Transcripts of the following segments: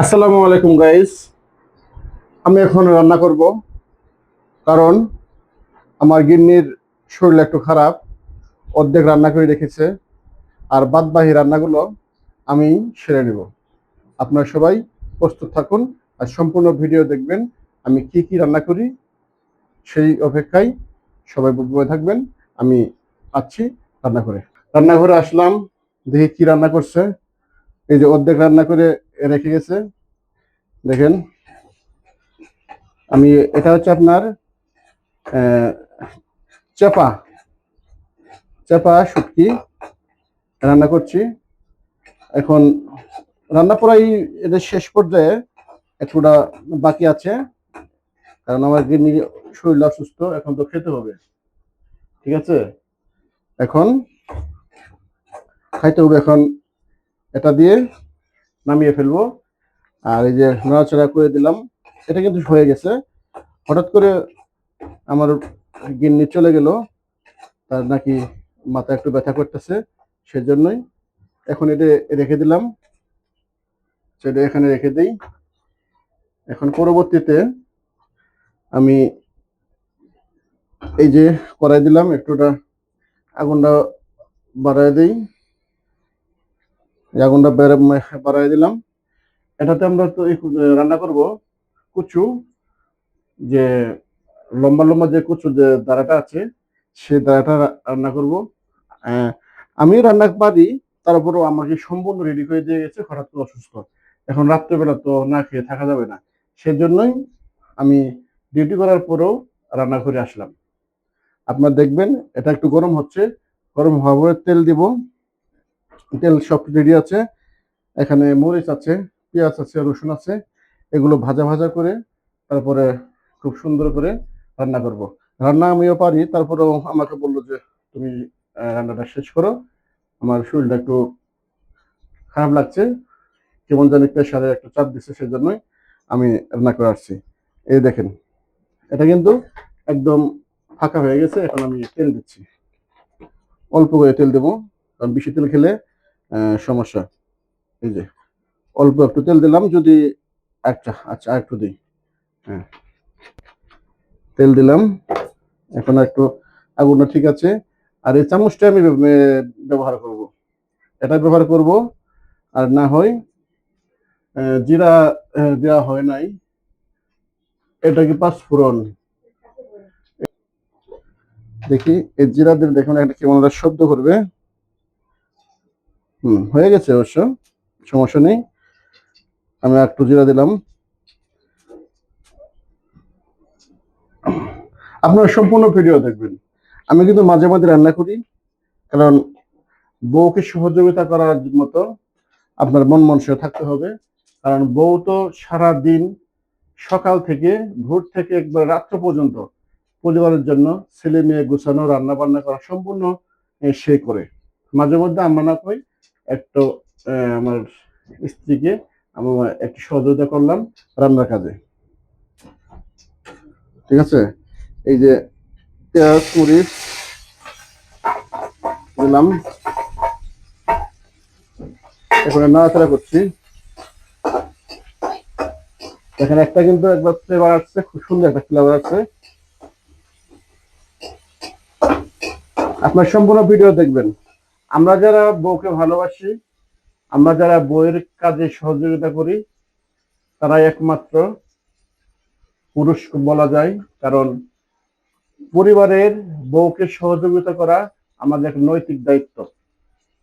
আসসালামু আলাইকুম গাইস আমি এখন রান্না করব, কারণ আমার গিন্নির শরীর একটু খারাপ, অর্ধেক রান্না করে রেখেছে, আর বাদবাহী রান্নাগুলো আমি সেরে নেব। আপনারা সবাই প্রস্তুত থাকুন আর সম্পূর্ণ ভিডিও দেখবেন, আমি কি কি রান্না করি, সেই অপেক্ষায় সবাই বয়ে থাকবেন, আমি আছি রান্না করে রান্নাঘরে আসলাম, দেখি কি রান্না করছে। এই যে অর্ধেক রান্না করে রেখে গেছে। দেখেন, আমি, এটা হচ্ছে আপনার চাপা চাপা শুটকি রান্না করছি। এখন রান্না প্রায় এদের শেষ পর্যায়ে একটুটা বাকি আছে, কারণ আমার গিন্নি শরীর অসুস্থ, এখন তো খেতে হবে। ঠিক আছে? এখন খাইতে হবে এখন এটা দিয়ে নামিয়ে ফেলব। আর এই যে নড়াচড়া করে দিলাম, এটা কিন্তু হয়ে গেছে। হঠাৎ করে আমার গিন্নি চলে গেল, তার নাকি মাথা একটু ব্যথা করতেছে, সেজন্যই এখন এটা রেখে দিলাম। সেটা এখানে রেখে দিই। এখন পরবর্তীতে আমি এই যে করাই দিলাম, একটুটা আগুনটা বাড়ায় দিই। আগুনটা বেড়ে- বাড়ায় দিলাম। এটাতে আমরা তো রান্না করব। কুচু, যে লম্বা লম্বা যে কুচু যে দাঁড়াটা আছে, সেই দাঁড়াটা রান্না করব। আমি রান্না পারি তারপরেও আমাকে সম্পূর্ণ রেডি করে দিয়ে গেছে, হঠাৎ করে অসুস্থ। এখন রাত্রেবেলা তো না খেয়ে থাকা যাবে না। সেজন্যই আমি ডিউটি করার পরেও রান্না করে আসলাম। আপনার দেখবেন, এটা একটু গরম হচ্ছে। গরম হওয়ার তেল দিব। তেল সব রেডি আছে। এখানে মরিচ আছে, পেঁয়াজ আছে, রসুন আছে। এগুলো ভাজা ভাজা করে তারপরে খুব সুন্দর করে রান্না করব। রান্না আমিও পারি, তারপরেও আমাকে বলল যে, তুমি রান্নাটা শেষ করো। আমার শরীরটা একটু খারাপ লাগছে। কেমন জানি প্রেশারে একটু চাপ দিচ্ছে সেই জন্যই আমি রান্না করে আসছি। এই দেখেন, এটা কিন্তু একদম ফাঁকা হয়ে গেছে। এখন আমি তেল দিচ্ছি। অল্প করে তেল দেবো, কারণ বেশি তেল খেলে সমস্যা। এই যে, অল্প একটু তেল দিলাম, যদি আচ্ছা আচ্ছা একটু দিই। হ্যাঁ। তেল দিলাম। এখন একটু আগুনটা ঠিক আছে। আর এই চামচটা আমি ব্যবহার করব। এটা ব্যবহার করব। আর না হয় জিরা দেওয়া হয় নাই। এটা কি পাঁচফোড়ন দেখি, এই জিরা দিলে দেখুন একটা কেমন শব্দ করবে। হুম, হয়ে গেছে অবশ্য, সমস্যা নেই। আমি একটু জিরা দিলাম। আপনারা সম্পূর্ণ ভিডিও দেখবেন। আমি কিন্তু মাঝে মাঝে রান্না করি, কারণ বউকে সহযোগিতা করার মতো আপনার মন মনসে থাকতে হবে। কারণ বউ তো সারা দিন সকাল থেকে ভোর থেকে একবার রাত্র পর্যন্ত পরিবারের জন্য ছেলে মেয়ে গুছানো রান্না বান্না করা সম্পূর্ণ সে করে। মাঝে মধ্যে আমরা না কই একটু আমার স্ত্রীকে আমি একটু সহযোগিতা করলাম রান্নার কাজে। ঠিক আছে? এই যে পেঁয়াজ, মরিচ, দিলাম। এখানে নাড়াচাড়া করছি। এখানে একটা কিন্তু একবার ফ্লেভার আসছে, খুব সুন্দর একটা ফ্লেভার আছে আপনার সম্পূর্ণ ভিডিও দেখবেন। আমরা যারা বউকে ভালোবাসি, আমরা যারা বউয়ের কাজে সহযোগিতা করি তারা একমাত্র পুরুষ বলা যায়। কারণ পরিবারের বউকে সহযোগিতা করা আমাদের নৈতিক দায়িত্ব।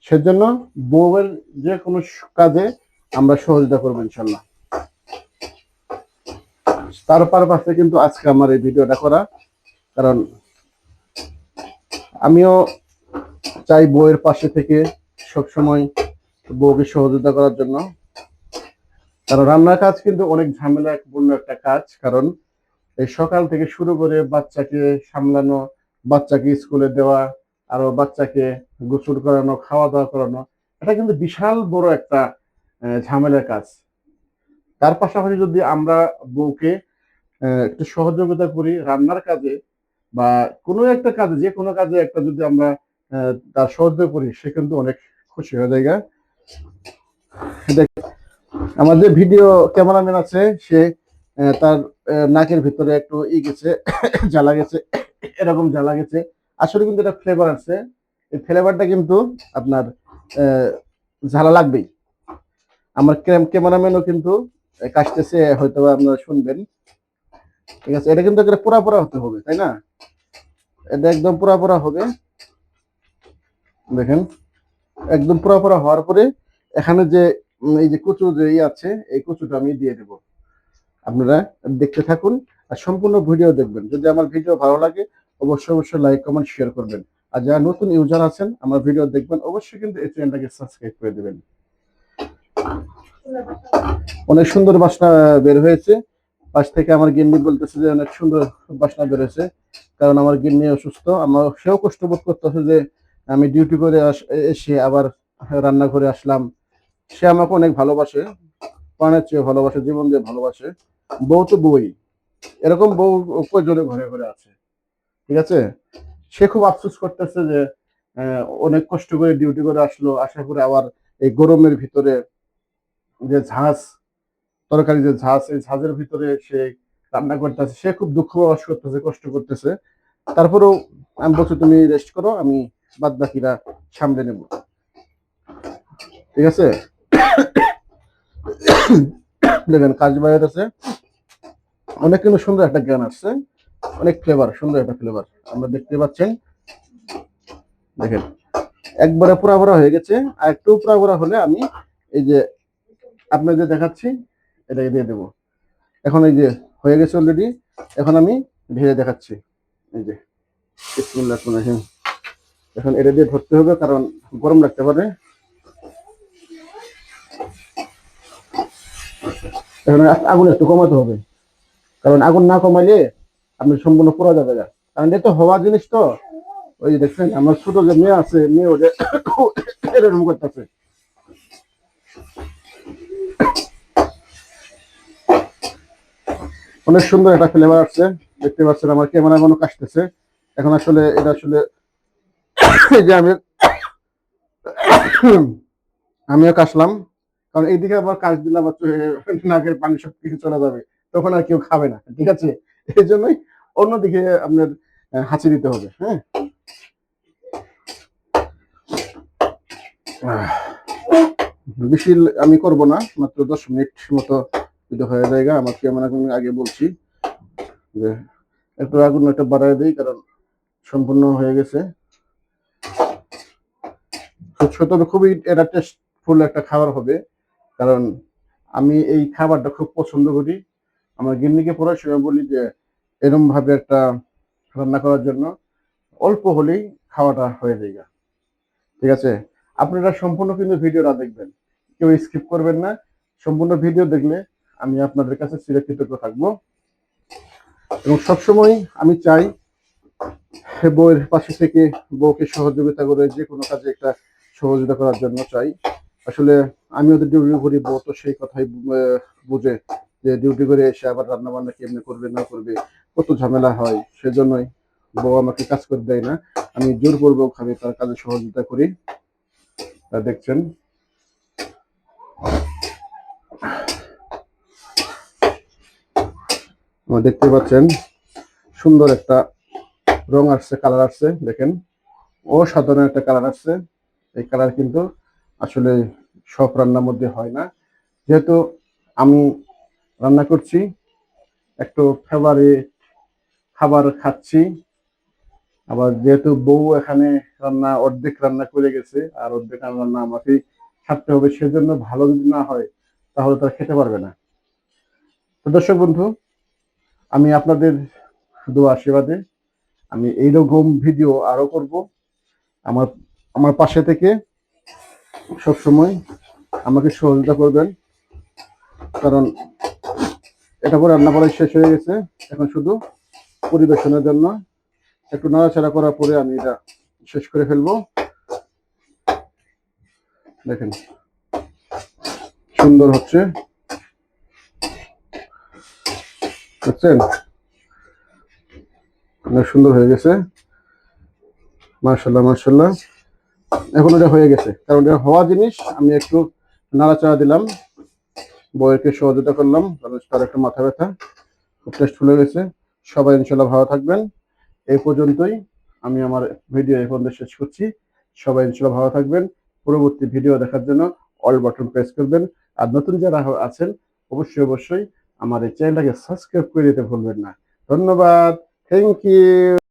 সেজন্য বউয়ের যে কোনো কাজে আমরা সহযোগিতা করব ইনশাল্লাহ। তার পারপাসে কিন্তু আজকে আমার এই ভিডিওটা করা। কারণ আমিও চাই বউয়ের পাশে থেকে সবসময় বউকে সহযোগিতা করার জন্য। কারণ রান্নার কাজ কিন্তু অনেক ঝামেলাপূর্ণ একটা কাজ, কারণ এই সকাল থেকে শুরু করে বাচ্চাকে সামলানো, বাচ্চাকে স্কুলে দেওয়া, আরও বাচ্চাকে গোসল করানো খাওয়া দাওয়া করানো, এটা কিন্তু বিশাল বড় একটা ঝামেলার কাজ। তার পাশাপাশি যদি আমরা বউকে একটু সহযোগিতা করি রান্নার কাজে বা কোনো একটা কাজে যে কোনো কাজে একটা যদি আমরা তার সহযোগিতা করি, সে কিন্তু অনেক খুশি হয়ে যায়। যে ভিডিও ক্যামেরাম্যান আছে, সে তার নাকের ভিতরে একটু ই গেছে, জ্বালা গেছে, এরকম জ্বালা গেছে। আসলে কিন্তু এটা ফ্লেভার আছে। এই ফ্লেভারটা কিন্তু আপনার ঝালা লাগবেই। আমার ক্যামেরাম্যানও কিন্তু কাশতেছে হয়তো আপনারা শুনবেন। ঠিক আছে, এটা কিন্তু একটা পোড়া পোড়া হতে হবে, তাই না? এটা একদম পোড়া পোড়া হবে। দেখেন, একদম পোড়া পোড়া হওয়ার পরে এখানে যে এই যে কচু যে ই আছে, এই কচুটা আমি দিয়ে দেব। আপনারা দেখতে থাকুন আর সম্পূর্ণ ভিডিও দেখবেন। যদি আমার ভিডিও ভালো লাগে, অবশ্যই অবশ্যই লাইক, কমেন্ট শেয়ার করবেন। আর যারা নতুন ইউজার আছেন, আমার ভিডিও দেখবেন, অবশ্যই কিন্তু এই চ্যানেলটাকে সাবস্ক্রাইব করে দেবেন। অনেক সুন্দর বাসনা বের হয়েছে। পাশ থেকে আমার গিন্নি বলতেছে যে, অনেক সুন্দর বাসনা বের হয়েছে। কারণ আমার গিন্নি অসুস্থ। আমার সেও কষ্ট বোধ করতেছে যে আমি ডিউটি করে এসে আবার রান্না করে আসলাম। সে আমাকে অনেক ভালোবাসে, প্রাণের চেয়ে ভালোবাসে, জীবন দিয়ে ভালোবাসে। বউ তো বই এরকম বউ প্রয়োজনে ঘরে ঘরে আছে? ঠিক আছে? সে খুব আফসোস করতেছে যে অনেক কষ্ট করে ডিউটি করে আসলো। আশা করে আবার এই গরমের ভিতরে যে ঝাঁজ, তরকারি যে ঝাঁজ, এই ঝাঁজের ভিতরে সে রান্না করতেছে। সে খুব দুঃখ প্রকাশ করতেছে, কষ্ট করতেছে। তারপরেও আমি বলছি, তুমি রেস্ট করো, আমি বাদ বাকিরা সামলে নেব। ঠিক আছে? দেখেন, কাজ বাইরে আছে অনেক কিন্তু সুন্দর একটা জ্ঞান আসছে। অনেক ফ্লেভার সুন্দর একটা ফ্লেভার আমরা দেখতে পাচ্ছেন, দেখেন, একবারে পুরা ভরা হয়ে গেছে। আর একটু পুরা ভরা হলে আমি এই যে আপনাদের দেখাচ্ছি, এটাকে দিয়ে দেবো। এখন এই যে হয়ে গেছে অলরেডি এখন আমি ঢেলে দেখাচ্ছি। এই যে রহিম। এখন এটা দিয়ে ধরতে হবে, কারণ গরম লাগতে পারে। এখন আগুন একটু কমাতে হবে। কারণ আগুন না কমাইলে আপনি সম্পূর্ণ পোড়া যাবে না। কারণ এটা তো হওয়া জিনিস তো। ওই যে দেখছেন, আমার ছোট যে মেয়ে আছে, মেয়ে ওটা এরকম করতেছে। অনেক সুন্দর একটা ফ্লেভার আসছে। দেখতে পাচ্ছেন আমার ক্যামেরা মনে কাশতেছে। এখন আসলে এটা আসলে আমি আমিও কাশলাম। কারণ এইদিকে আবার কাশ দিলে আবার নাকের পানি সব কিছু চলে যাবে। তখন আর কেউ খাবে না, ঠিক আছে? এই জন্যই অন্যদিকে আপনার হাঁচি দিতে হবে হ্যাঁ? বেশি আমি করব না, মাত্র দশ মিনিট মতো যদি হয়ে যায় আমার ক্যামেরা আগে বলছি যে একটু আগুন একটা বাড়ায় দিই, কারণ সম্পূর্ণ হয়ে গেছে। তবে খুবই এটা টেস্টফুল একটা খাবার হবে। কারণ আমি এই খাবারটা খুব পছন্দ করি। আমার গিন্নিকে পড়ার সময় বলি যে এরকম ভাবে একটা রান্না করার জন্য অল্প হলেই খাওয়াটা হয়ে যায় ঠিক আছে? আপনারা সম্পূর্ণ কিন্তু ভিডিওটা দেখবেন। কেউ স্কিপ করবেন না। সম্পূর্ণ ভিডিও দেখলে আমি আপনাদের কাছে চিরকৃতজ্ঞ থাকব। এবং সবসময় আমি চাই, বউয়ের পাশে থেকে বউকে সহযোগিতা করে যে কোনো কাজে একটা সহযোগিতা করার জন্য চাই। আসলে আমি ওদের ডিউটি করি বউ তো সেই কথাই বুঝে যে ডিউটি করে এসে আবার রান্না বান্না কেমনি করবে, না করবে, কত ঝামেলা হয়, সেজন্যই বউ আমাকে কাজ করে দেয় না। আমি জোরপূর্বক আমি তার কাজে সহযোগিতা করি। তা দেখছেন। দেখতে পাচ্ছেন, সুন্দর একটা রং আসছে কালার আসছে, দেখেন। অসাধারণ একটা কালার আসছে। এই কালার কিন্তু আসলে সব রান্নার মধ্যে হয় না। যেহেতু আমি রান্না করছি, একটু ফেভারিট খাবার খাচ্ছি, আবার যেহেতু বউ এখানে রান্না, অর্ধেক রান্না করে গেছে, আর অর্ধেক রান্না আমাকেই খাটতে হবে, সেজন্য ভালো যদি না হয়, তাহলে তারা খেতে পারবে না। তো দর্শক বন্ধু, আমি আপনাদের দোয়া আশীর্বাদে আমি এইরকম ভিডিও আরও করব। আমার আমার পাশে থেকে সব সময় আমাকে সহযোগিতা করবেন। কারণ এটা করে রান্না করা শেষ হয়ে গেছে। এখন শুধু পরিবেশনের জন্য একটু নাড়াচাড়া করার পরে আমি এটা শেষ করে ফেলব। দেখেন, সুন্দর হচ্ছে। বুঝছেন? অনেক সুন্দর হয়ে গেছে। মার্শাল্লাহ মার্শাল্লাহ এখন এটা হয়ে গেছে। কারণ এটা হওয়া জিনিস, আমি একটু নাড়াচাড়া দিলাম, বউয়েরকে সহযোগিতা করলাম তার একটা মাথা ব্যথা, খুব টেস্ট ফুলে গেছে। সবাই ইনশাল্লাহ ভালো থাকবেন। এই পর্যন্তই আমি আমার ভিডিও এই পর্যন্ত শেষ করছি। সবাই ইনশাল্লাহ ভালো থাকবেন। পরবর্তী ভিডিও দেখার জন্য অল বাটন প্রেস করবেন। আর নতুন যারা আছেন, অবশ্যই অবশ্যই আমার এই চ্যানেলটাকে সাবস্ক্রাইব করে দিতে ভুলবেন না। ধন্যবাদ। Thank you